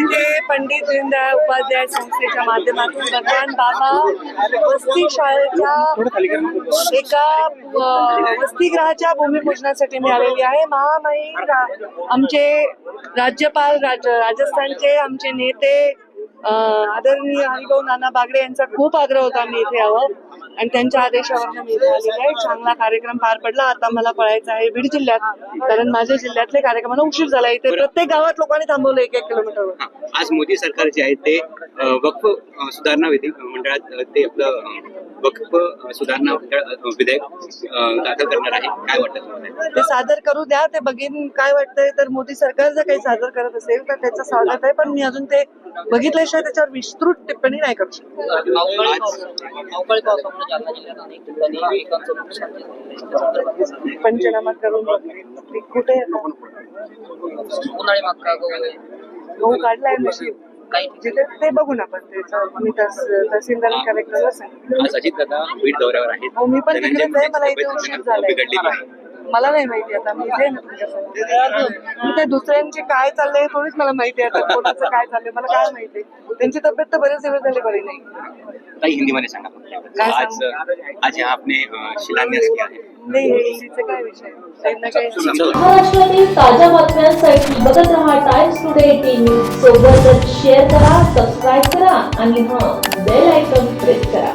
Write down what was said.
इथे पंडित दीनदयाळ उपाध्याय संस्थेच्या माध्यमातून भगवान बाबा वस्ती शाळेच्या एका अ, भूमिपूजनासाठी मी आलेली आहे. महामहिम रा- आमचे राज्यपाल राज राजस्थानचे आमचे नेते आदरणीय हरिभाऊ नाना बागडे यांचा खूप आग्रह होता मी इथे यावं. आणि त्यांच्या आदेशावर मी इथे आलेले आहे. चांगला कार्यक्रम पार पडला. आता मला पळायचं आहे बीड जिल्ह्यात. कारण माझ्या जिल्ह्यातले कार्यक्रमाला उशीर झाला. इथे प्रत्येक गावात लोकांनी थांबवलं एक एक किलोमीटरवर हा. आज मोदी सरकार जे आहे ते वक्फ सुधारणा विधी मंडळात ते आपलं वक्फ सुधारणा विधेयक दाखल करणार आहे. काय वाटतं ते सादर करू द्या. ते बघीन काय वाटतंय. तर मोदी सरकार जर काही सादर करत असेल तर त्याचं स्वागत आहे. पण मी अजून ते बघितल्याशिवाय त्याच्यावर विस्तृत टिप्पणी नाही करू शकत. पंचनामा करून कुठे गहू काढलाय जिथे ते बघून आपण त्याचं. मी तहस- तहसीलदार कलेक्टरला सांगितलं. दादा बीड दौऱ्यावर आहेत. हो मी पण तिकडेच आहे. मला मुंडे इथे उशीर झालाय. आहे. मला नाही माहिती आता मी इथे आहे ना तुमच्यासमोर. मी ते दुसऱ्यांचे काय चाललंय थोडीच मला माहिती आहे आता कोणाचं काय चाललंय मला काय माहिती त्यांची तब्येत तर बरेच दिवस झाले बरी नाही. काही हिंदीमध्ये सांगा काय आज आज यहाँ आपने अ, शिलान्यास किया है नाही हे हिंदीचे काय विषय? त्यांना काही महाराष्ट्रातील ताज्या बातम्यांसाठी बघत रहा टाइम्स टुडे न्यूज सोबतच शेअर करा सबस्क्राईब करा आणि हां बेल आयकॉन प्रेस करा.